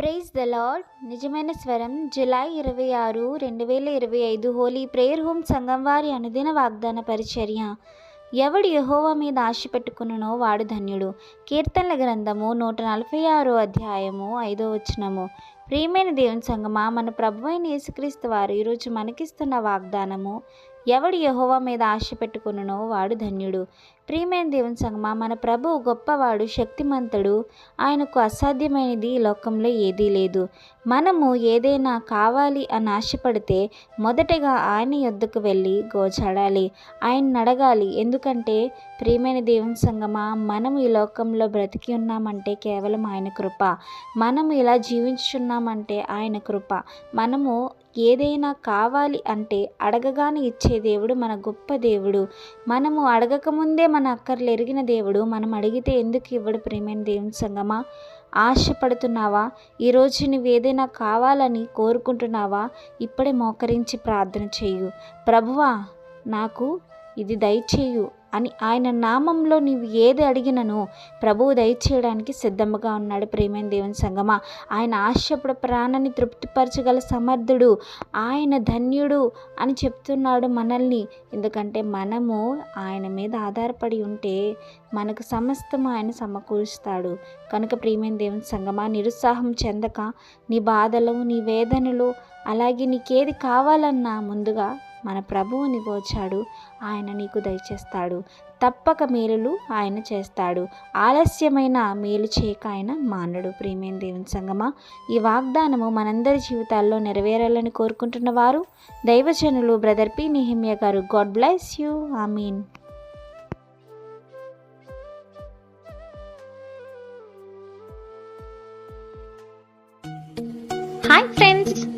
Praise the lord నిజమైన స్వరం July ఇరవై ఆరు రెండు వేల ఇరవై ఐదు హోలీ ప్రేయర్ హోమ్ సంఘం వారి అనుదిన వాగ్దాన పరిచర్య. ఎవడు యహోవా మీద ఆశ పెట్టుకున్ననో వాడు ధన్యుడు. కీర్తనల గ్రంథము నూట నలభై ఆరో అధ్యాయము ఐదో వచనము. ప్రియమైన దేవుని సంగమా మన ప్రభు అయిన యేసుక్రీస్తు వారు ఈరోజు మనకిస్తున్న వాగ్దానము ఎవడు యహోవా మీద ఆశ పెట్టుకున్ననో వాడు ధన్యుడు. ప్రియమైన దేవుని సంగమా మన ప్రభు గొప్పవాడు శక్తిమంతుడు ఆయనకు అసాధ్యమైనది ఈ లోకంలో ఏదీ లేదు. మనము ఏదైనా కావాలి అని ఆశపడితే మొదటగా ఆయన యొద్దకు వెళ్ళి గోచాడాలి ఆయన అడగాలి ఎందుకంటే ప్రియమైన దేవుని సంగమా మనం ఈ లోకంలో బ్రతికి ఉన్నామంటే కేవలం ఆయన కృప. మనం ఇలా జీవించున్నామంటే ఆయన కృప. మనము ఏదైనా కావాలి అంటే అడగగానే ఇచ్చే దేవుడు మన గొప్ప దేవుడు. మనము అడగకముందే మన అక్కర్లు ఎరిగిన దేవుడు. మనం అడిగితే ఎందుకు ఇవ్వడు ప్రేమైన దేవుని సంగమా? ఆశపడుతున్నావా? ఈరోజు నువ్వు ఏదైనా కావాలని కోరుకుంటున్నావా? ఇప్పుడే మోకరించి ప్రార్థన చేయు. ప్రభువా నాకు ఇది దయచేయు. అని ఆయన నామంలో నీవు ఏది అడిగినను ప్రభువు దయచేయడానికి సిద్ధంగా ఉన్నాడు ప్రేమైన దేవుని సంగమా. ఆయన ఆశపడ ప్రాణాన్ని తృప్తిపరచగల సమర్థుడు ఆయన ధన్యుడు అని చెప్తున్నాడు మనల్ని. ఎందుకంటే మనము ఆయన మీద ఆధారపడి ఉంటే మనకు సమస్తం ఆయన సమకూరుస్తాడు. కనుక ప్రియమైన దేవుని సంగమా నిరుత్సాహం చెందక నీ బాధలు నీ వేదనలు అలాగే నీకేది కావాలన్నా ముందుగా మన ప్రభువుని వచ్చాడు ఆయన నీకు దయచేస్తాడు. తప్పక మేలులు ఆయన చేస్తాడు. ఆలస్యమైన మేలు చేయక ఆయన మానడు. ప్రేమేం దేవుని సంగమా ఈ వాగ్దానము మనందరి జీవితాల్లో నెరవేరాలని కోరుకుంటున్న వారు దైవజనులు బ్రదర్ పి. నిహిమ్య గారు. God bless you. I mean hi friends.